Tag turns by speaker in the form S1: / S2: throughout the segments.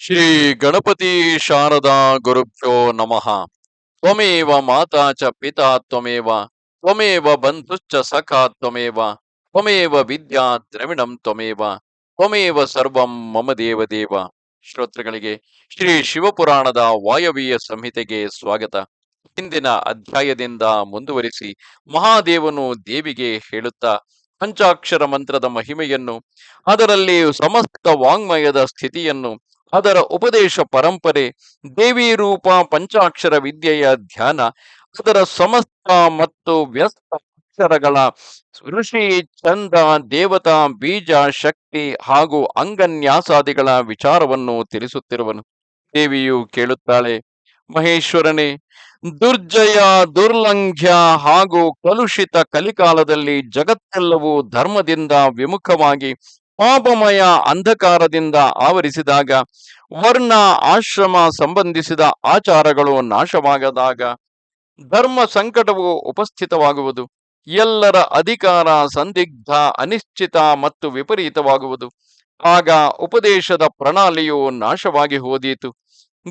S1: ಶ್ರೀ ಗಣಪತಿ ಶಾರದಾ ಗುರುಭ್ಯೋ ನಮಃ. ತ್ವಮೇವ ಮಾತಾ ಚ ಪಿತಾ ತ್ವಮೇವ ತ್ವಮೇವ ಬಂಧುಶ್ಚ ಸಖಾ ತ್ವಮೇವ ತ್ವಮೇವ ವಿದ್ಯಾ ದ್ರವಿಣಂ ತ್ವಮೇವ ತ್ವಮೇವ ಸರ್ವಂ ಮಮ ದೇವ ದೇವ. ಶ್ರೋತೃಗಳಿಗೆ ಶ್ರೀ ಶಿವಪುರಾಣದ ವಾಯವೀಯ ಸಂಹಿತೆಗೆ ಸ್ವಾಗತ. ಹಿಂದಿನ ಅಧ್ಯಾಯದಿಂದ ಮುಂದುವರಿಸಿ ಮಹಾದೇವನು ದೇವಿಗೆ ಹೇಳುತ್ತಾ ಪಂಚಾಕ್ಷರ ಮಂತ್ರದ ಮಹಿಮೆಯನ್ನು, ಅದರಲ್ಲಿ ಸಮಸ್ತ ವಾಂಗ್ಮಯದ ಸ್ಥಿತಿಯನ್ನು ಅದರ ಉಪದೇಶ ಪರಂಪರೆ ದೇವಿ ರೂಪ ಪಂಚಾಕ್ಷರ ವಿದ್ಯೆಯ ಧ್ಯಾನ, ಅದರ ಸಮಸ್ತ ಮತ್ತು ವ್ಯಸ್ತ ಅಕ್ಷರಗಳ ಋಷಿ, ಚಂದ, ದೇವತಾ, ಬೀಜ, ಶಕ್ತಿ ಹಾಗೂ ಅಂಗನ್ಯಾಸಾದಿಗಳ ವಿಚಾರವನ್ನು ತಿಳಿಸುತ್ತಿರುವನು. ದೇವಿಯು ಕೇಳುತ್ತಾಳೆ, ಮಹೇಶ್ವರನೇ, ದುರ್ಜಯ, ದುರ್ಲಂಘ್ಯ ಹಾಗೂ ಕಲುಷಿತ ಕಲಿಕಾಲದಲ್ಲಿ ಜಗತ್ತೆಲ್ಲವೂ ಧರ್ಮದಿಂದ ವಿಮುಖವಾಗಿ ಪಾಪಮಯ ಅಂಧಕಾರದಿಂದ ಆವರಿಸಿದಾಗ, ವರ್ಣ ಆಶ್ರಮ ಸಂಬಂಧಿಸಿದ ಆಚಾರಗಳು ನಾಶವಾಗದಾಗ ಧರ್ಮ ಸಂಕಟವು ಉಪಸ್ಥಿತವಾಗುವುದು. ಎಲ್ಲರ ಅಧಿಕಾರ ಸಂದಿಗ್ಧ, ಅನಿಶ್ಚಿತ ಮತ್ತು ವಿಪರೀತವಾಗುವುದು. ಆಗ ಉಪದೇಶದ ಪ್ರಣಾಳಿಯು ನಾಶವಾಗಿ ಹೋದೀತು.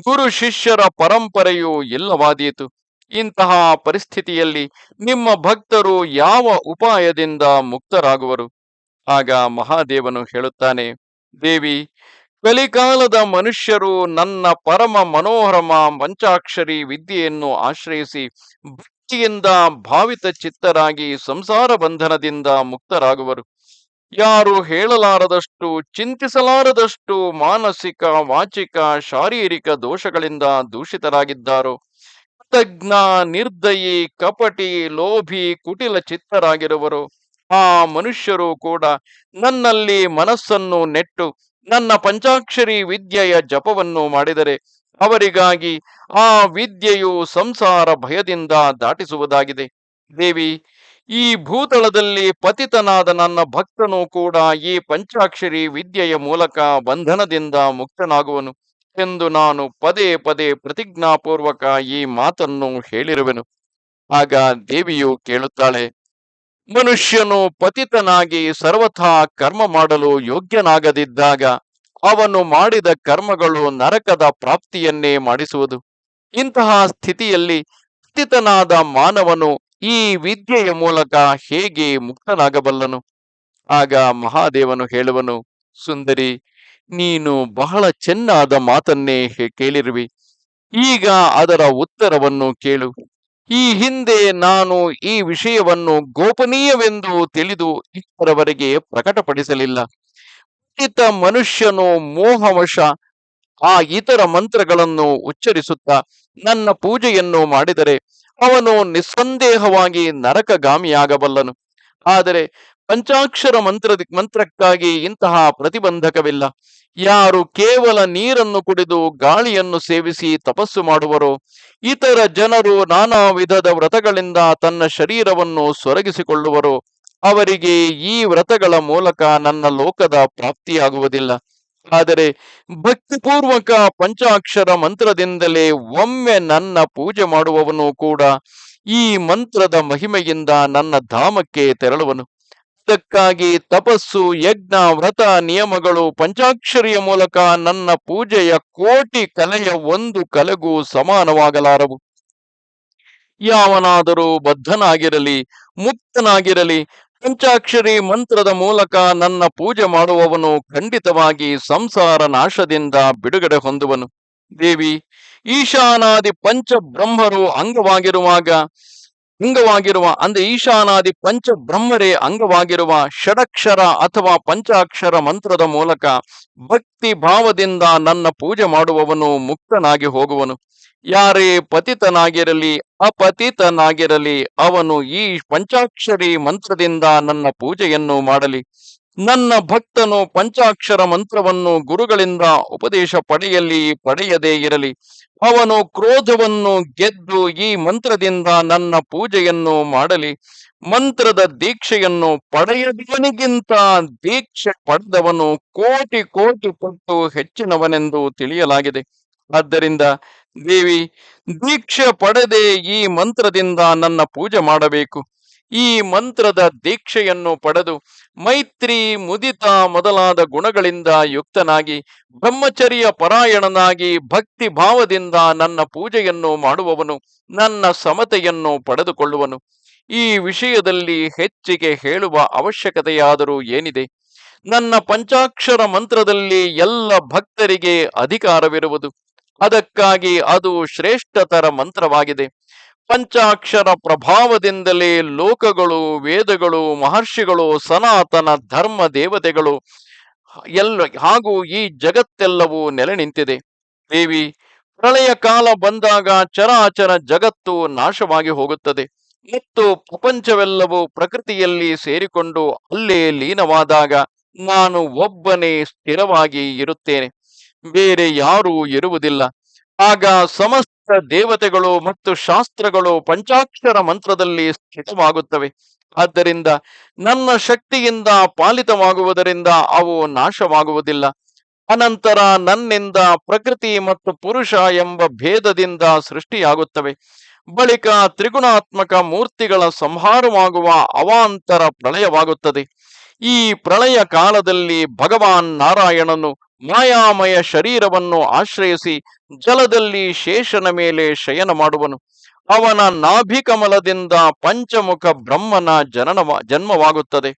S1: ಗುರು ಶಿಷ್ಯರ ಪರಂಪರೆಯು ಇಲ್ಲವಾದೀತು. ಇಂತಹ ಪರಿಸ್ಥಿತಿಯಲ್ಲಿ ನಿಮ್ಮ ಭಕ್ತರು ಯಾವ ಉಪಾಯದಿಂದ ಮುಕ್ತರಾಗುವರು? ಆಗ ಮಹಾದೇವನು ಹೇಳುತ್ತಾನೆ, ದೇವಿ, ಕಲಿಕಾಲದ ಮನುಷ್ಯರು ನನ್ನ ಪರಮ ಮನೋಹರಮ ಪಂಚಾಕ್ಷರಿ ವಿದ್ಯೆಯನ್ನು ಆಶ್ರಯಿಸಿ ಭಕ್ತಿಯಿಂದ ಭಾವಿತ ಚಿತ್ತರಾಗಿ ಸಂಸಾರ ಬಂಧನದಿಂದ ಮುಕ್ತರಾಗುವರು. ಯಾರು ಹೇಳಲಾರದಷ್ಟು, ಚಿಂತಿಸಲಾರದಷ್ಟು ಮಾನಸಿಕ, ವಾಚಿಕ, ಶಾರೀರಿಕ ದೋಷಗಳಿಂದ ದೂಷಿತರಾಗಿದ್ದಾರೋ, ಕೃತಜ್ಞ, ನಿರ್ದಯಿ, ಕಪಟಿ, ಲೋಭಿ, ಕುಟಿಲ ಚಿತ್ತರಾಗಿರುವರು. ಆ ಮನುಷ್ಯರು ಕೂಡ ನನ್ನಲ್ಲಿ ಮನಸ್ಸನ್ನು ನೆಟ್ಟು ನನ್ನ ಪಂಚಾಕ್ಷರಿ ವಿದ್ಯೆಯ ಜಪವನ್ನು ಮಾಡಿದರೆ ಅವರಿಗಾಗಿ ಆ ವಿದ್ಯೆಯು ಸಂಸಾರ ಭಯದಿಂದ ದಾಟಿಸುವುದಾಗಿದೆ. ದೇವಿ, ಈ ಭೂತಳದಲ್ಲಿ ಪತಿತನಾದ ನನ್ನ ಭಕ್ತನು ಕೂಡ ಈ ಪಂಚಾಕ್ಷರಿ ವಿದ್ಯೆಯ ಮೂಲಕ ಬಂಧನದಿಂದ ಮುಕ್ತನಾಗುವನು ಎಂದು ನಾನು ಪದೇ ಪದೇ ಪ್ರತಿಜ್ಞಾಪೂರ್ವಕ ಈ ಮಾತನ್ನು ಹೇಳಿರುವೆನು. ಆಗ ದೇವಿಯು ಕೇಳುತ್ತಾಳೆ ಮನುಷ್ಯನು ಪತಿತನಾಗಿ ಸರ್ವಥಾ ಕರ್ಮ ಮಾಡಲು ಯೋಗ್ಯನಾಗದಿದ್ದಾಗ ಅವನು ಮಾಡಿದ ಕರ್ಮಗಳು ನರಕದ ಪ್ರಾಪ್ತಿಯನ್ನೇ ಮಾಡಿಸುವುದು. ಇಂತಹ ಸ್ಥಿತಿಯಲ್ಲಿ ಪತಿತನಾದ ಮಾನವನು ಈ ವಿದ್ಯೆಯ ಮೂಲಕ ಹೇಗೆ ಮುಕ್ತನಾಗಬಲ್ಲನು? ಆಗ ಮಹಾದೇವನು ಹೇಳುವನು, ಸುಂದರಿ, ನೀನು ಬಹಳ ಚೆನ್ನಾದ ಮಾತನ್ನೇ ಕೇಳಿರುವಿ. ಈಗ ಅದರ ಉತ್ತರವನ್ನು ಕೇಳು. ಈ ಹಿಂದೆ ನಾನು ಈ ವಿಷಯವನ್ನು ಗೋಪನೀಯವೆಂದು ತಿಳಿದು ಇಷ್ಟರವರೆಗೆ ಪ್ರಕಟಪಡಿಸಲಿಲ್ಲ. ಪಂಡಿತ ಮನುಷ್ಯನು ಮೋಹವಶ ಆ ಇತರ ಮಂತ್ರಗಳನ್ನು ಉಚ್ಚರಿಸುತ್ತಾ ನನ್ನ ಪೂಜೆಯನ್ನು ಮಾಡಿದರೆ ಅವನು ನಿಸ್ಸಂದೇಹವಾಗಿ ನರಕಗಾಮಿಯಾಗಬಲ್ಲನು. ಆದರೆ ಪಂಚಾಕ್ಷರ ಮಂತ್ರ ಮಂತ್ರಕ್ಕಾಗಿ ಇಂತಹ ಪ್ರತಿಬಂಧಕವಿಲ್ಲ. ಯಾರು ಕೇವಲ ನೀರನ್ನು ಕುಡಿದು ಗಾಳಿಯನ್ನು ಸೇವಿಸಿ ತಪಸ್ಸು ಮಾಡುವರು, ಇತರ ಜನರು ನಾನಾ ವಿಧದ ವ್ರತಗಳಿಂದ ತನ್ನ ಶರೀರವನ್ನು ಸೊರಗಿಸಿಕೊಳ್ಳುವರು, ಅವರಿಗೆ ಈ ವ್ರತಗಳ ಮೂಲಕ ನನ್ನ ಲೋಕದ ಪ್ರಾಪ್ತಿಯಾಗುವುದಿಲ್ಲ. ಆದರೆ ಭಕ್ತಿಪೂರ್ವಕ ಪಂಚಾಕ್ಷರ ಮಂತ್ರದಿಂದಲೇ ಒಮ್ಮೆ ನನ್ನ ಪೂಜೆ ಮಾಡುವವನು ಕೂಡ ಈ ಮಂತ್ರದ ಮಹಿಮೆಯಿಂದ ನನ್ನ ಧಾಮಕ್ಕೆ ತೆರಳುವನು. ಇದಕ್ಕಾಗಿ ತಪಸ್ಸು, ಯಜ್ಞ, ವ್ರತ, ನಿಯಮಗಳು, ಪಂಚಾಕ್ಷರಿಯ ಮೂಲಕ ನನ್ನ ಪೂಜೆಯ ಕೋಟಿ ಕಲೆಯ ಒಂದು ಕಲೆಗೂ ಸಮಾನವಾಗಲಾರವು. ಯಾವನಾದರೂ ಬದ್ಧನಾಗಿರಲಿ, ಮುಕ್ತನಾಗಿರಲಿ, ಪಂಚಾಕ್ಷರಿ ಮಂತ್ರದ ಮೂಲಕ ನನ್ನ ಪೂಜೆ ಮಾಡುವವನು ಖಂಡಿತವಾಗಿ ಸಂಸಾರ ನಾಶದಿಂದ ಬಿಡುಗಡೆ ಹೊಂದುವನು. ದೇವಿ, ಈಶಾನಾದಿ ಪಂಚ ಬ್ರಹ್ಮರು ಅಂಗವಾಗಿರುವಾಗ ಅಂಗವಾಗಿರುವ ಅಂದ್ರೆ ಈಶಾನಾದಿ ಪಂಚ ಬ್ರಹ್ಮರೇ ಅಂಗವಾಗಿರುವ ಷಡಕ್ಷರ ಅಥವಾ ಪಂಚಾಕ್ಷರ ಮಂತ್ರದ ಮೂಲಕ ಭಕ್ತಿ ಭಾವದಿಂದ ನನ್ನ ಪೂಜೆ ಮಾಡುವವನು ಮುಕ್ತನಾಗಿ ಹೋಗುವನು. ಯಾರೇ ಪತಿತನಾಗಿರಲಿ, ಅಪತಿತನಾಗಿರಲಿ, ಅವನು ಈ ಪಂಚಾಕ್ಷರಿ ಮಂತ್ರದಿಂದ ನನ್ನ ಪೂಜೆಯನ್ನು ಮಾಡಲಿ. ನನ್ನ ಭಕ್ತನು ಪಂಚಾಕ್ಷರ ಮಂತ್ರವನ್ನು ಗುರುಗಳಿಂದ ಉಪದೇಶ ಪಡೆಯಲಿ, ಪಡೆಯದೇ ಇರಲಿ. ಅವನು ಕ್ರೋಧವನ್ನು ಗೆದ್ದು ಈ ಮಂತ್ರದಿಂದ ನನ್ನ ಪೂಜೆಯನ್ನು ಮಾಡಲಿ. ಮಂತ್ರದ ದೀಕ್ಷೆಯನ್ನು ಪಡೆಯದವನಿಗಿಂತ ದೀಕ್ಷೆ ಪಡೆದವನು ಕೋಟಿ ಕೋಟಿ ಪಟ್ಟು ಹೆಚ್ಚಿನವನೆಂದು ತಿಳಿಯಲಾಗಿದೆ. ಆದ್ದರಿಂದ ದೇವಿ, ದೀಕ್ಷೆ ಪಡೆದೇ ಈ ಮಂತ್ರದಿಂದ ನನ್ನ ಪೂಜೆ ಮಾಡಬೇಕು. ಈ ಮಂತ್ರದ ದೀಕ್ಷೆಯನ್ನು ಪಡೆದು ಮೈತ್ರಿ ಮುದಿತ ಮೊದಲಾದ ಗುಣಗಳಿಂದ ಯುಕ್ತನಾಗಿ ಬ್ರಹ್ಮಚರ್ಯ ಪರಾಯಣನಾಗಿ ಭಕ್ತಿ ಭಾವದಿಂದ ನನ್ನ ಪೂಜೆಯನ್ನು ಮಾಡುವವನು ನನ್ನ ಸಮತೆಯನ್ನು ಪಡೆದುಕೊಳ್ಳುವನು. ಈ ವಿಷಯದಲ್ಲಿ ಹೆಚ್ಚಿಗೆ ಹೇಳುವ ಅವಶ್ಯಕತೆಯಾದರೂ ಏನಿದೆ? ನನ್ನ ಪಂಚಾಕ್ಷರ ಮಂತ್ರದಲ್ಲಿ ಎಲ್ಲ ಭಕ್ತರಿಗೆ ಅಧಿಕಾರವಿರುವುದು. ಅದಕ್ಕಾಗಿ ಅದು ಶ್ರೇಷ್ಠತರ ಮಂತ್ರವಾಗಿದೆ. ಪಂಚಾಕ್ಷರ ಪ್ರಭಾವದಿಂದಲೇ ಲೋಕಗಳು, ವೇದಗಳು, ಮಹರ್ಷಿಗಳು, ಸನಾತನ ಧರ್ಮ ದೇವತೆಗಳು ಎಲ್ಲ ಹಾಗೂ ಈ ಜಗತ್ತೆಲ್ಲವೂ ನೆಲೆ ನಿಂತಿದೆ. ದೇವಿ, ಪ್ರಳಯ ಕಾಲ ಬಂದಾಗ ಚರಾಚರ ಜಗತ್ತು ನಾಶವಾಗಿ ಹೋಗುತ್ತದೆ ಮತ್ತು ಪ್ರಪಂಚವೆಲ್ಲವೂ ಪ್ರಕೃತಿಯಲ್ಲಿ ಸೇರಿಕೊಂಡು ಅಲ್ಲೇ ಲೀನವಾದಾಗ ನಾನು ಒಬ್ಬನೇ ಸ್ಥಿರವಾಗಿ ಇರುತ್ತೇನೆ. ಬೇರೆ ಯಾರೂ ಇರುವುದಿಲ್ಲ. ಆಗ ಸಮಸ್ತ ದೇವತೆಗಳು ಮತ್ತು ಶಾಸ್ತ್ರಗಳು ಪಂಚಾಕ್ಷರ ಮಂತ್ರದಲ್ಲಿ ಸ್ಥಿತವಾಗುತ್ತವೆ. ಆದ್ದರಿಂದ ನನ್ನ ಶಕ್ತಿಯಿಂದ ಪಾಲಿತವಾಗುವುದರಿಂದ ಅವು ನಾಶವಾಗುವುದಿಲ್ಲ. ಅನಂತರ ನನ್ನಿಂದ ಪ್ರಕೃತಿ ಮತ್ತು ಪುರುಷ ಎಂಬ ಭೇದದಿಂದ ಸೃಷ್ಟಿಯಾಗುತ್ತವೆ. ಬಳಿಕ ತ್ರಿಗುಣಾತ್ಮಕ ಮೂರ್ತಿಗಳ ಸಂಹಾರವಾಗುವ ಅವಾಂತರ ಪ್ರಳಯವಾಗುತ್ತದೆ. ಈ ಪ್ರಳಯ ಕಾಲದಲ್ಲಿ ಭಗವಾನ್ ನಾರಾಯಣನು ಮಾಯಾಮಯ ಶರೀರವನ್ನು ಆಶ್ರಯಿಸಿ ಜಲದಲ್ಲಿ ಶೇಷನ ಮೇಲೆ ಶಯನ ಮಾಡುವನು. ಅವನ ನಾಭಿಕಮಲದಿಂದ ಪಂಚಮುಖ ಬ್ರಹ್ಮನ ಜನನ ಜನ್ಮವಾಗುತ್ತದೆ.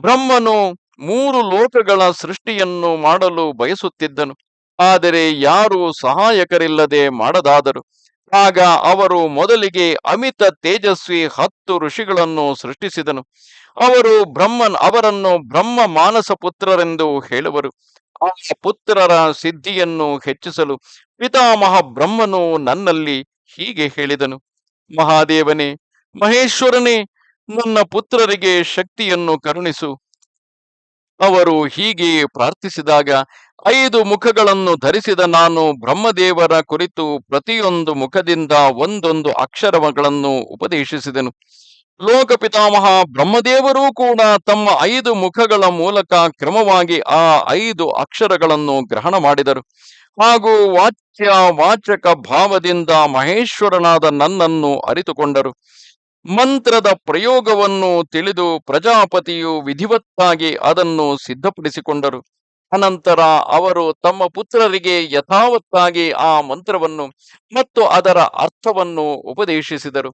S1: ಬ್ರಹ್ಮನು ಮೂರು ಲೋಕಗಳ ಸೃಷ್ಟಿಯನ್ನು ಮಾಡಲು ಬಯಸುತ್ತಿದ್ದನು. ಆದರೆ ಯಾರೂ ಸಹಾಯಕರಿಲ್ಲದೆ ಮಾಡದಾದರು. ಆಗ ಅವರು ಮೊದಲಿಗೆ ಅಮಿತ ತೇಜಸ್ವಿ ಹತ್ತು ಋಷಿಗಳನ್ನು ಸೃಷ್ಟಿಸಿದನು. ಅವರು ಬ್ರಹ್ಮನ್ ಅವರನ್ನು ಬ್ರಹ್ಮ ಮಾನಸ ಪುತ್ರರೆಂದು ಹೇಳುವರು. ಆ ಪುತ್ರರ ಸಿದ್ಧಿಯನ್ನು ಹೆಚ್ಚಿಸಲು ಪಿತಾಮಹ ಬ್ರಹ್ಮನು ನನ್ನಲ್ಲಿ ಹೀಗೆ ಹೇಳಿದನು. ಮಹಾದೇವನೇ, ಮಹೇಶ್ವರನೇ, ನನ್ನ ಪುತ್ರರಿಗೆ ಶಕ್ತಿಯನ್ನು ಕರುಣಿಸು. ಅವರು ಹೀಗೆ ಪ್ರಾರ್ಥಿಸಿದಾಗ ಐದು ಮುಖಗಳನ್ನು ಧರಿಸಿದ ನಾನು ಬ್ರಹ್ಮದೇವರ ಕುರಿತು ಪ್ರತಿಯೊಂದು ಮುಖದಿಂದ ಒಂದೊಂದು ಅಕ್ಷರಗಳನ್ನು ಉಪದೇಶಿಸಿದನು. ಲೋಕ ಪಿತಾಮಹ ಬ್ರಹ್ಮದೇವರೂ ಕೂಡ ತಮ್ಮ ಐದು ಮುಖಗಳ ಮೂಲಕ ಕ್ರಮವಾಗಿ ಆ ಐದು ಅಕ್ಷರಗಳನ್ನು ಗ್ರಹಣ ಮಾಡಿದರು. ಹಾಗೂ ವಾಚ್ಯ ವಾಚಕ ಭಾವದಿಂದ ಮಹೇಶ್ವರನಾದ ನನ್ನನ್ನು ಅರಿತುಕೊಂಡರು. ಮಂತ್ರದ ಪ್ರಯೋಗವನ್ನು ತಿಳಿದು ಪ್ರಜಾಪತಿಯು ವಿಧಿವತ್ತಾಗಿ ಅದನ್ನು ಸಿದ್ಧಪಡಿಸಿಕೊಂಡರು. ಅನಂತರ ಅವರು ತಮ್ಮ ಪುತ್ರರಿಗೆ ಯಥಾವತ್ತಾಗಿ ಆ ಮಂತ್ರವನ್ನು ಮತ್ತು ಅದರ ಅರ್ಥವನ್ನು ಉಪದೇಶಿಸಿದರು.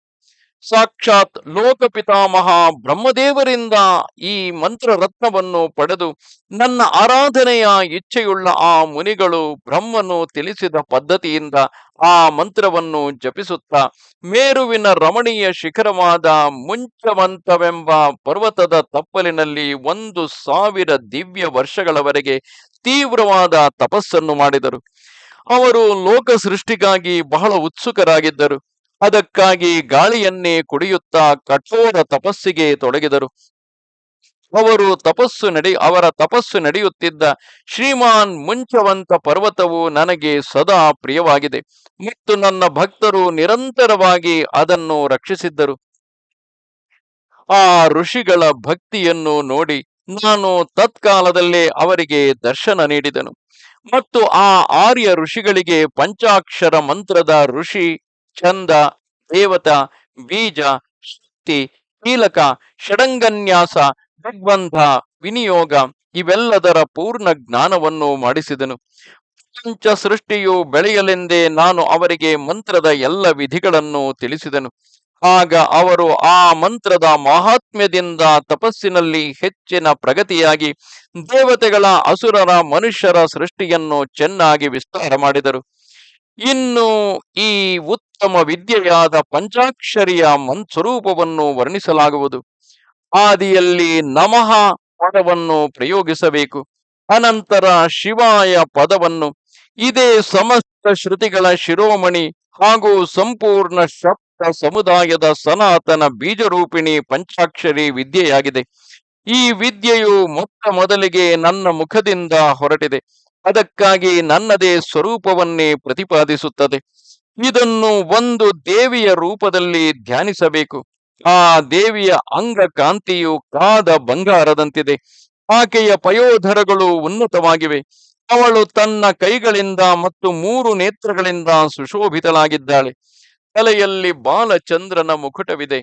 S1: ಸಾಕ್ಷಾತ್ ಲೋಕಪಿತಾಮಹ ಬ್ರಹ್ಮದೇವರಿಂದ ಈ ಮಂತ್ರ ರತ್ನವನ್ನು ಪಡೆದು ನನ್ನ ಆರಾಧನೆಯ ಇಚ್ಛೆಯುಳ್ಳ ಆ ಮುನಿಗಳು ಬ್ರಹ್ಮನು ತಿಳಿಸಿದ ಪದ್ಧತಿಯಿಂದ ಆ ಮಂತ್ರವನ್ನು ಜಪಿಸುತ್ತಾ ಮೇರುವಿನ ರಮಣೀಯ ಶಿಖರವಾದ ಮುಂಚವಂತವೆಂಬ ಪರ್ವತದ ತಪ್ಪಲಿನಲ್ಲಿ ಒಂದು ಸಾವಿರ ದಿವ್ಯ ವರ್ಷಗಳವರೆಗೆ ತೀವ್ರವಾದ ತಪಸ್ಸನ್ನು ಮಾಡಿದರು. ಅವರು ಲೋಕ ಸೃಷ್ಟಿಗಾಗಿ ಬಹಳ ಉತ್ಸುಕರಾಗಿದ್ದರು. ಅದಕ್ಕಾಗಿ ಗಾಳಿಯನ್ನೇ ಕುಡಿಯುತ್ತಾ ಕಠೋರ ತಪಸ್ಸಿಗೆ ತೊಡಗಿದರು. ಅವರು ತಪಸ್ಸು ನಡೆ, ಅವರ ತಪಸ್ಸು ನಡೆಯುತ್ತಿದ್ದ ಶ್ರೀಮಾನ್ ಮುಂಚವಂತ ಪರ್ವತವು ನನಗೆ ಸದಾ ಪ್ರಿಯವಾಗಿದೆ ಮತ್ತು ನನ್ನ ಭಕ್ತರು ನಿರಂತರವಾಗಿ ಅದನ್ನು ರಕ್ಷಿಸಿದ್ದರು. ಆ ಋಷಿಗಳ ಭಕ್ತಿಯನ್ನು ನೋಡಿ ನಾನು ತತ್ಕಾಲದಲ್ಲೇ ಅವರಿಗೆ ದರ್ಶನ ನೀಡಿದನು. ಮತ್ತು ಆ ಆರ್ಯ ಋಷಿಗಳಿಗೆ ಪಂಚಾಕ್ಷರ ಮಂತ್ರದ ಋಷಿ ಛಂದ, ದೇವತ, ಬೀಜ, ಶಕ್ತಿ, ಕೀಲಕ, ಷಡಂಗನ್ಯಾಸ, ದಿಗ್ಬಂಧ, ವಿನಿಯೋಗ ಇವೆಲ್ಲದರ ಪೂರ್ಣ ಜ್ಞಾನವನ್ನು ಮಾಡಿಸಿದನು. ಪ್ರಪಂಚ ಸೃಷ್ಟಿಯು ಬೆಳೆಯಲೆಂದೇ ನಾನು ಅವರಿಗೆ ಮಂತ್ರದ ಎಲ್ಲ ವಿಧಿಗಳನ್ನು ತಿಳಿಸಿದನು. ಆಗ ಅವರು ಆ ಮಂತ್ರದ ಮಹಾತ್ಮ್ಯದಿಂದ ತಪಸ್ಸಿನಲ್ಲಿ ಹೆಚ್ಚಿನ ಪ್ರಗತಿಯಾಗಿ ದೇವತೆಗಳ, ಅಸುರರ, ಮನುಷ್ಯರ ಸೃಷ್ಟಿಯನ್ನು ಚೆನ್ನಾಗಿ ವಿಸ್ತಾರ ಮಾಡಿದರು. ಇನ್ನು ಈ ಉತ್ತಮ ವಿದ್ಯೆಯಾದ ಪಂಚಾಕ್ಷರಿಯ ಮನ್ ಸ್ವರೂಪವನ್ನು ವರ್ಣಿಸಲಾಗುವುದು. ಆದಿಯಲ್ಲಿ ನಮಃ ಪದವನ್ನು ಪ್ರಯೋಗಿಸಬೇಕು. ಅನಂತರ ಶಿವಾಯ ಪದವನ್ನು. ಇದೇ ಸಮಸ್ತ ಶ್ರುತಿಗಳ ಶಿರೋಮಣಿ ಹಾಗೂ ಸಂಪೂರ್ಣ ಶಬ್ದ ಸಮುದಾಯದ ಸನಾತನ ಬೀಜರೂಪಿಣಿ ಪಂಚಾಕ್ಷರಿ ವಿದ್ಯೆಯಾಗಿದೆ. ಈ ವಿದ್ಯೆಯು ಮೊತ್ತ ಮೊದಲಿಗೆ ನನ್ನ ಮುಖದಿಂದ ಹೊರಟಿದೆ. ಅದಕ್ಕಾಗಿ ನನ್ನದೇ ಸ್ವರೂಪವನ್ನೇ ಪ್ರತಿಪಾದಿಸುತ್ತದೆ. ಇದನ್ನು ಒಂದು ದೇವಿಯ ರೂಪದಲ್ಲಿ ಧ್ಯಾನಿಸಬೇಕು. ಆ ದೇವಿಯ ಅಂಗಕಾಂತಿಯು ಕಾದ ಬಂಗಾರದಂತಿದೆ. ಆಕೆಯ ಪಯೋಧರಗಳು ಉನ್ನತವಾಗಿವೆ. ಅವಳು ತನ್ನ ಕೈಗಳಿಂದ ಮತ್ತು ಮೂರು ನೇತ್ರಗಳಿಂದ ಸುಶೋಭಿತಲಾಗಿದ್ದಾಳೆ ತಲೆಯಲ್ಲಿ ಬಾಲಚಂದ್ರನ ಮುಕುಟವಿದೆ.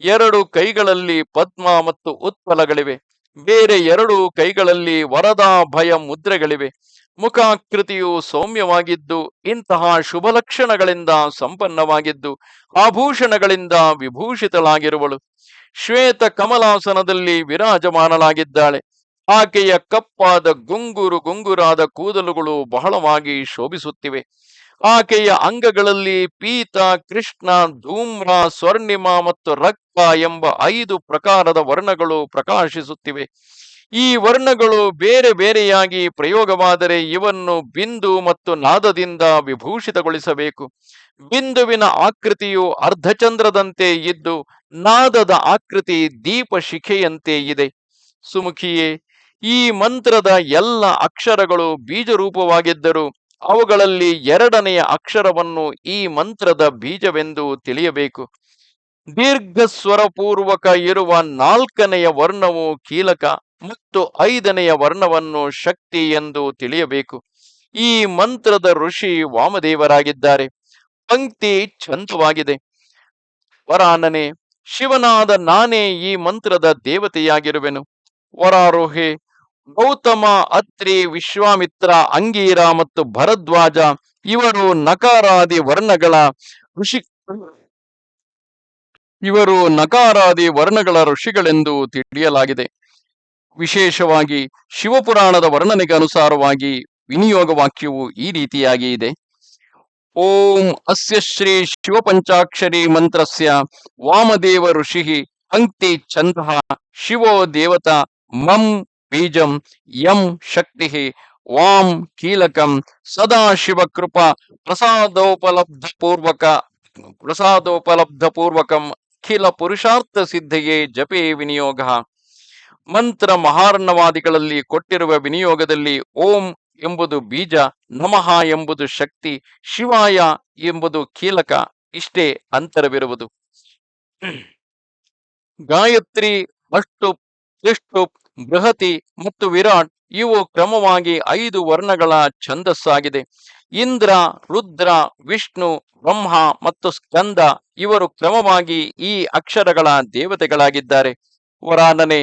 S1: ಎರಡು ಕೈಗಳಲ್ಲಿ ಪದ್ಮ ಮತ್ತು ಉತ್ಪಲಗಳಿವೆ. ಬೇರೆ ಎರಡು ಕೈಗಳಲ್ಲಿ ವರದಾ ಭಯ ಮುದ್ರೆಗಳಿವೆ. ಮುಖಾಕೃತಿಯು ಸೌಮ್ಯವಾಗಿದ್ದು, ಇಂತಹ ಶುಭ ಲಕ್ಷಣಗಳಿಂದ ಸಂಪನ್ನವಾಗಿದ್ದು, ಆಭೂಷಣಗಳಿಂದ ವಿಭೂಷಿತಳಾಗಿರುವಳು. ಶ್ವೇತ ಕಮಲಾಸನದಲ್ಲಿ ವಿರಾಜಮಾನಳಾಗಿದ್ದಾಳೆ. ಆಕೆಯ ಕಪ್ಪಾದ ಗುಂಗುರು ಗುಂಗುರಾದ ಕೂದಲುಗಳು ಬಹಳವಾಗಿ ಶೋಭಿಸುತ್ತಿವೆ. ಆಕೆಯ ಅಂಗಗಳಲ್ಲಿ ಪೀತ, ಕೃಷ್ಣ, ಧೂಮ್ರ, ಸ್ವರ್ಣಿಮ ಮತ್ತು ರಕ್ತ ಎಂಬ ಐದು ಪ್ರಕಾರದ ವರ್ಣಗಳು ಪ್ರಕಾಶಿಸುತ್ತಿವೆ. ಈ ವರ್ಣಗಳು ಬೇರೆ ಬೇರೆಯಾಗಿ ಪ್ರಯೋಗವಾದರೆ ಇವನ್ನು ಬಿಂದು ಮತ್ತು ನಾದದಿಂದ ವಿಭೂಷಿತಗೊಳಿಸಬೇಕು. ಬಿಂದುವಿನ ಆಕೃತಿಯು ಅರ್ಧಚಂದ್ರದಂತೆ ಇದ್ದು, ನಾದದ ಆಕೃತಿ ದೀಪ ಶಿಖೆಯಂತೆ ಇದೆ. ಸುಮುಖಿಯೇ, ಈ ಮಂತ್ರದ ಎಲ್ಲ ಅಕ್ಷರಗಳು ಬೀಜರೂಪವಾಗಿದ್ದರೂ, ಅವುಗಳಲ್ಲಿ ಎರಡನೆಯ ಅಕ್ಷರವನ್ನು ಈ ಮಂತ್ರದ ಬೀಜವೆಂದು ತಿಳಿಯಬೇಕು. ದೀರ್ಘ ಸ್ವರಪೂರ್ವಕ ಇರುವ ನಾಲ್ಕನೆಯ ವರ್ಣವು ಕೀಲಕ. ಮತ್ತು ಐದನೆಯ ವರ್ಣವನ್ನು ಶಕ್ತಿ ಎಂದು ತಿಳಿಯಬೇಕು. ಈ ಮಂತ್ರದ ಋಷಿ ವಾಮದೇವರಾಗಿದ್ದಾರೆ. ಪಂಕ್ತಿ ಚಂದವಾಗಿದೆ ವರಾನನೆ ಶಿವನಾದ ನಾನೇ ಈ ಮಂತ್ರದ ದೇವತೆಯಾಗಿರುವೆನು. ವರಾರೋಹೆ, ಗೌತಮ, ಅತ್ರಿ, ವಿಶ್ವಾಮಿತ್ರ, ಅಂಗೀರ ಮತ್ತು ಭರದ್ವಾಜ, ಇವರು ನಕಾರಾದಿ ವರ್ಣಗಳ ಋಷಿ ಇವರು ನಕಾರಾದಿ ವರ್ಣಗಳ ಋಷಿಗಳೆಂದು ತಿಳಿಯಲಾಗಿದೆ. ವಿಶೇಷವಾಗಿ ಶಿವಪುರಾಣದ ವರ್ಣನೆಗೆ ಅನುಸಾರವಾಗಿ ವಿನಿಯೋಗ ವಾಕ್ಯವು ಈ ರೀತಿಯಾಗಿ ಇದೆ. ಓಂ ಅಸ್ಯ ಶ್ರೀ ಶಿವಪಂಚಾಕ್ಷರಿ ಮಂತ್ರಸ್ಯ ವಾಮದೇವ ಋಷಿ ಪಂಕ್ತಿ ಚಂದ ಶಿವೋ ದೇವತಾ ಮಂ ಬೀಜಂ ಯಂ ಶಕ್ತಿ ವಾಂ ಕೀಲಕಂ ಸದಾ ಶಿವಕೃಪ ಪ್ರಸಾದೋಪಲಬ್ಧ ಪೂರ್ವಕ ಪ್ರಸಾದೋಪಲಬ್ಧ ಪೂರ್ವಕಂ ಅಖಿಲ ಪುರುಷಾರ್ಥ ಸಿದ್ಧಿಗೆ ಜಪೇ ವಿನಿಯೋಗ. ಮಂತ್ರ ಮಹಾರ್ಣವಾದಿಗಳಲ್ಲಿ ಕೊಟ್ಟಿರುವ ವಿನಿಯೋಗದಲ್ಲಿ ಓಂ ಎಂಬುದು ಬೀಜ, ನಮಃ ಎಂಬುದು ಶಕ್ತಿ, ಶಿವಾಯ ಎಂಬುದು ಕೀಲಕ, ಇಷ್ಟೇ ಅಂತರವಿರುವುದು. ಗಾಯತ್ರಿ ಅಷ್ಟು ತ್ರಿಷ್ಟು ಬೃಹತಿ ಮತ್ತು ವಿರಾಟ್ ಇವು ಕ್ರಮವಾಗಿ ಐದು ವರ್ಣಗಳ ಛಂದಸ್ಸಾಗಿದೆ. ಇಂದ್ರ, ರುದ್ರ, ವಿಷ್ಣು, ಬ್ರಹ್ಮ ಮತ್ತು ಸ್ಕಂದ ಇವರು ಕ್ರಮವಾಗಿ ಈ ಅಕ್ಷರಗಳ ದೇವತೆಗಳಾಗಿದ್ದಾರೆ. ವರಾನನೆ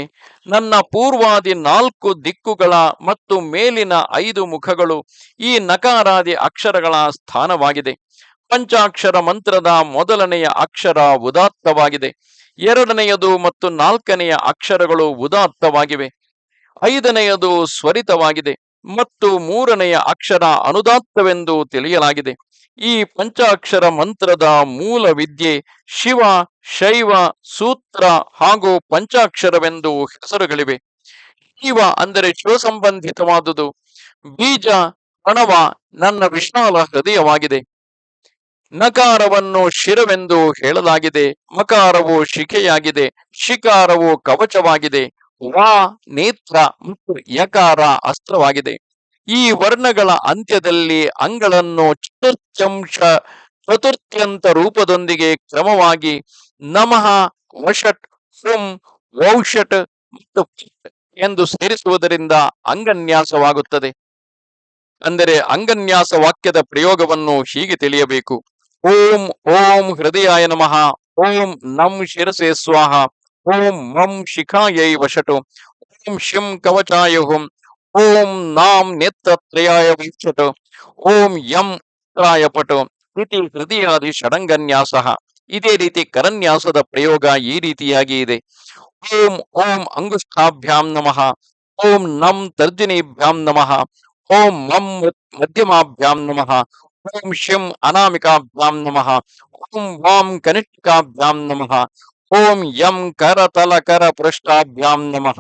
S1: ನನ್ನ ಪೂರ್ವಾದಿ ನಾಲ್ಕು ದಿಕ್ಕುಗಳ ಮತ್ತು ಮೇಲಿನ ಐದು ಮುಖಗಳು ಈ ನಕಾರಾದಿ ಅಕ್ಷರಗಳ ಸ್ಥಾನವಾಗಿದೆ. ಪಂಚಾಕ್ಷರ ಮಂತ್ರದ ಮೊದಲನೆಯ ಅಕ್ಷರ ಉದಾತ್ತವಾಗಿದೆ. ಎರಡನೆಯದು ಮತ್ತು ನಾಲ್ಕನೆಯ ಅಕ್ಷರಗಳು ಉದಾತ್ತವಾಗಿವೆ. ಐದನೆಯದು ಸ್ವರಿತವಾಗಿದೆ ಮತ್ತು ಮೂರನೆಯ ಅಕ್ಷರ ಅನುದಾತ್ತವೆಂದು ತಿಳಿಯಲಾಗಿದೆ. ಈ ಪಂಚಾಕ್ಷರ ಮಂತ್ರದ ಮೂಲ ವಿದ್ಯೆ ಶಿವ, ಶೈವ, ಸೂತ್ರ ಹಾಗೂ ಪಂಚಾಕ್ಷರವೆಂದು ಹೆಸರುಗಳಿವೆ. ಶಿವ ಅಂದರೆ ಶಿವ ಸಂಬಂಧಿತವಾದುದು. ಬೀಜ ಪ್ರಣವ ನನ್ನ ವಿಶಾಲ ಹೃದಯವಾಗಿದೆ. ನಕಾರವನ್ನು ಶಿರವೆಂದು ಹೇಳಲಾಗಿದೆ. ಮಕಾರವು ಶಿಖೆಯಾಗಿದೆ. ಶಿಕಾರವು ಕವಚವಾಗಿದೆ. ವಾ, ನೇತ್ರ ಮತ್ತು ಯಕಾರ ಅಸ್ತ್ರವಾಗಿದೆ. ಈ ವರ್ಣಗಳ ಅಂತ್ಯದಲ್ಲಿ ಅಂಗಳನ್ನು ಚತುರ್ಥ್ಯಂಶ ಚತುರ್ಥ್ಯಂತ ರೂಪದೊಂದಿಗೆ ಕ್ರಮವಾಗಿ ನಮಃ, ವಷಟ್ ಹುಂ ವೌಷಟ್ ಮತ್ತು ಎಂದು ಸೇರಿಸುವುದರಿಂದ ಅಂಗನ್ಯಾಸವಾಗುತ್ತದೆ. ಅಂದರೆ ಅಂಗನ್ಯಾಸ ವಾಕ್ಯದ ಪ್ರಯೋಗವನ್ನು ಹೀಗೆ ತಿಳಿಯಬೇಕು. ಓಂ ಓಂ ಹೃದಯಾಯ ನಮಃ, ಓಂ ನಂ ಶಿರಸೆ ಸ್ವಾಹ, ಓಂ ಮಂ ಶಿಖಾಯೈ ವಷಟು ಓಂ ಶಿಂ ಕವಚಾಯ ಹುಂ ಓಂ ನಾಂ ನೇತ್ರತ್ರಯಾಯ ವೀಕ್ಷಟು ಓಂ ಯಂ ಉತ್ತರಾಯ ಪಟು ಇತಿ ಹೃದಯಾದಿ ಷಡಂಗನ್ಯಾಸ. ಇದೇ ರೀತಿ ಕರನ್ಯಾಸದ ಪ್ರಯೋಗ ಈ ರೀತಿಯಾಗಿ ಇದೆ. ಓಂ ಓಂ ಅಂಗುಷ್ಠಾಭ್ಯಾಂ ನಮಃ. ಓಂ ನಂ ತರ್ಜನೀಭ್ಯಾಂ ನಮಃ. ಓಂ ಮಂ ಮಧ್ಯಮಾಭ್ಯಾಂ ನಮಃ. ಓಂ ಶಿಂ ಅನಾಮಿಕಾಭ್ಯಾಂ ನಮಃ. ಓಂ ವಾಂ ಕನಿಷ್ಠಿಕಾಭ್ಯಾಂ ನಮಃ. ಓಂ ಯಂ ಕರತಲ ಕರ ಪೃಷ್ಠಾಭ್ಯಾಂ ನಮಃ.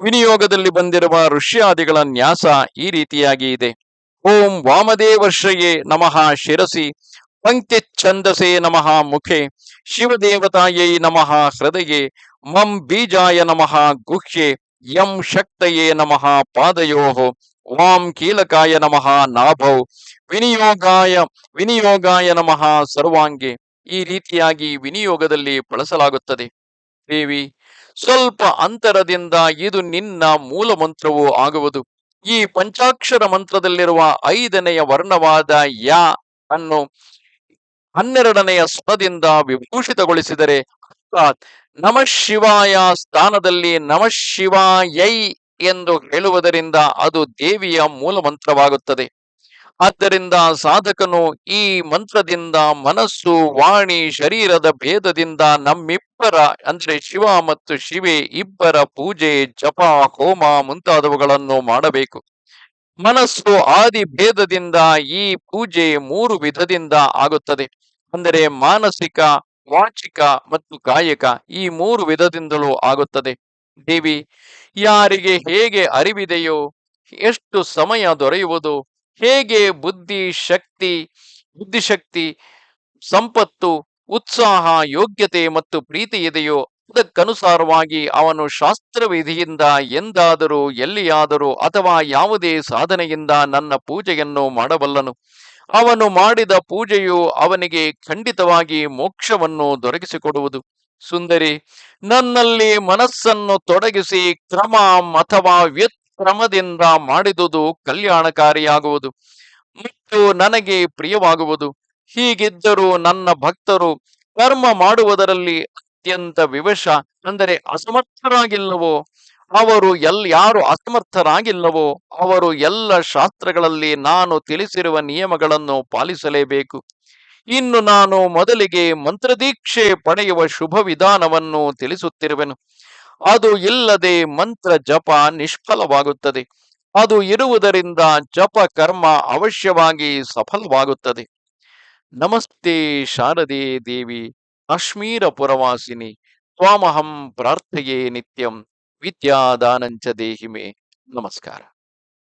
S1: ವಿನಿಯೋಗದಲ್ಲಿ ಬಂದಿರುವ ಋಷ್ಯಾದಿಗಳ ನ್ಯಾಸ ಈ ರೀತಿಯಾಗಿ ಇದೆ. ಓಂ ವಾಮದೇವರ್ಷಯೇ ನಮಃ ಶಿರಸಿ, ಪಂಕ್ತಿ ಛಂದಸೆ ನಮಃ ಮುಖೆ, ಶಿವದೇವತಾಯೈ ನಮಃ ಹೃದಯೇ, ಮಂ ಬೀಜಾಯ ನಮಃ ಗುಹ್ಯೆ, ಯಂ ಶಕ್ತಯೇ ನಮಃ ಪಾದಯೋಃ, ವಾಂ ಕೀಲಕಾಯ ನಮಃ ನಾಭೌ, ವಿನಿಯೋಗಾಯ ವಿನಿಯೋಗಾಯ ನಮಃ ಸರ್ವಾಂಗೆ ಈ ರೀತಿಯಾಗಿ ವಿನಿಯೋಗದಲ್ಲಿ ಬಳಸಲಾಗುತ್ತದೆ. ದೇವಿ ಸ್ವಲ್ಪ ಅಂತರದಿಂದ ಇದು ನಿನ್ನ ಮೂಲ ಮಂತ್ರವೂ ಆಗುವುದು. ಈ ಪಂಚಾಕ್ಷರ ಮಂತ್ರದಲ್ಲಿರುವ ಐದನೆಯ ವರ್ಣವಾದ ಯ ಅನ್ನು ಹನ್ನೆರಡನೆಯ ಸ್ವರದಿಂದ ವಿಭೂಷಿತಗೊಳಿಸಿದರೆ ಅರ್ಥಾತ್ ನಮಃ ಶಿವಾಯ ಸ್ಥಾನದಲ್ಲಿ ನಮಃ ಶಿವಾಯೈ ಎಂದು ಹೇಳುವುದರಿಂದ ಅದು ದೇವಿಯ ಮೂಲ ಮಂತ್ರವಾಗುತ್ತದೆ ಆದ್ದರಿಂದ ಸಾಧಕನು ಈ ಮಂತ್ರದಿಂದ ಮನಸ್ಸು, ವಾಣಿ, ಶರೀರದ ಭೇದದಿಂದ ನಮ್ಮಿಬ್ಬರ, ಅಂದ್ರೆ ಶಿವ ಮತ್ತು ಶಿವೆ ಇಬ್ಬರ ಪೂಜೆ, ಜಪ, ಹೋಮ ಮುಂತಾದವುಗಳನ್ನು ಮಾಡಬೇಕು. ಮನಸ್ಸು ಆದಿ ಭೇದದಿಂದ ಈ ಪೂಜೆ ಮೂರು ವಿಧದಿಂದ ಆಗುತ್ತದೆ. ಅಂದರೆ ಮಾನಸಿಕ, ವಾಚಿಕ ಮತ್ತು ಕಾಯಕ ಈ ಮೂರು ವಿಧದಿಂದಲೂ ಆಗುತ್ತದೆ. ದೇವಿ, ಯಾರಿಗೆ ಹೇಗೆ ಅರಿವಿದೆಯೋ, ಎಷ್ಟು ಸಮಯ ದೊರೆಯುವುದು ಹೇಗೆ ಬುದ್ಧಿ ಶಕ್ತಿ, ಬುದ್ಧಿಶಕ್ತಿ, ಸಂಪತ್ತು, ಉತ್ಸಾಹ, ಯೋಗ್ಯತೆ ಮತ್ತು ಪ್ರೀತಿ ಇದೆಯೋ ಅದಕ್ಕನುಸಾರವಾಗಿ ಅವನು ಶಾಸ್ತ್ರವಿಧಿಯಿಂದ ಎಂದಾದರೂ ಎಲ್ಲಿಯಾದರೂ ಅಥವಾ ಯಾವುದೇ ಸಾಧನೆಯಿಂದ ನನ್ನ ಪೂಜೆಯನ್ನು ಮಾಡಬಲ್ಲನು. ಅವನು ಮಾಡಿದ ಪೂಜೆಯು ಅವನಿಗೆ ಖಂಡಿತವಾಗಿ ಮೋಕ್ಷವನ್ನು ದೊರಕಿಸಿಕೊಡುವುದು. ಸುಂದರಿ, ನನ್ನಲ್ಲಿ ಮನಸ್ಸನ್ನು ತೊಡಗಿಸಿ ಕ್ರಮ ಅಥವಾ ವ್ಯುತ್ಕ್ರಮದಿಂದ ಮಾಡಿದುದು ಕಲ್ಯಾಣಕಾರಿಯಾಗುವುದು. ಮತ್ತು ನನಗೆ ಪ್ರಿಯವಾಗುವುದು. ಹೀಗಿದ್ದರೂ ನನ್ನ ಭಕ್ತರು ಕರ್ಮ ಮಾಡುವುದರಲ್ಲಿ ಅತ್ಯಂತ ವಿವಶ, ಅಂದರೆ ಅಸಮರ್ಥರಾಗಿಲ್ಲವೋ? ಅವರು ಎಲ್, ಯಾರು ಅಸಮರ್ಥರಾಗಿಲ್ಲವೋ? ಅವರು ಎಲ್ಲ ಶಾಸ್ತ್ರಗಳಲ್ಲಿ ನಾನು ತಿಳಿಸಿರುವ ನಿಯಮಗಳನ್ನು ಪಾಲಿಸಲೇಬೇಕು. ಇನ್ನು ನಾನು ಮೊದಲಿಗೆ ಮಂತ್ರದೀಕ್ಷೆ ಪಡೆಯುವ ಶುಭ ವಿಧಾನವನ್ನು ತಿಳಿಸುತ್ತಿರುವೆನು. ಅದು ಇಲ್ಲದೆ ಮಂತ್ರ ಜಪ ನಿಷ್ಫಲವಾಗುತ್ತದೆ. ಅದು ಇರುವುದರಿಂದ ಜಪ ಕರ್ಮ ಅವಶ್ಯವಾಗಿ ಸಫಲವಾಗುತ್ತದೆ. ನಮಸ್ತೆ ಶಾರದೆ ದೇವಿ, ಕಾಶ್ಮೀರ ಪುರವಾಸಿನಿ, ತ್ವಾಮಹಂ ಪ್ರಾರ್ಥೆಯೇ ನಿತ್ಯಂ, ವಿದ್ಯಾದಾನಂಚ ದೇಹಿಮೆ. ನಮಸ್ಕಾರ.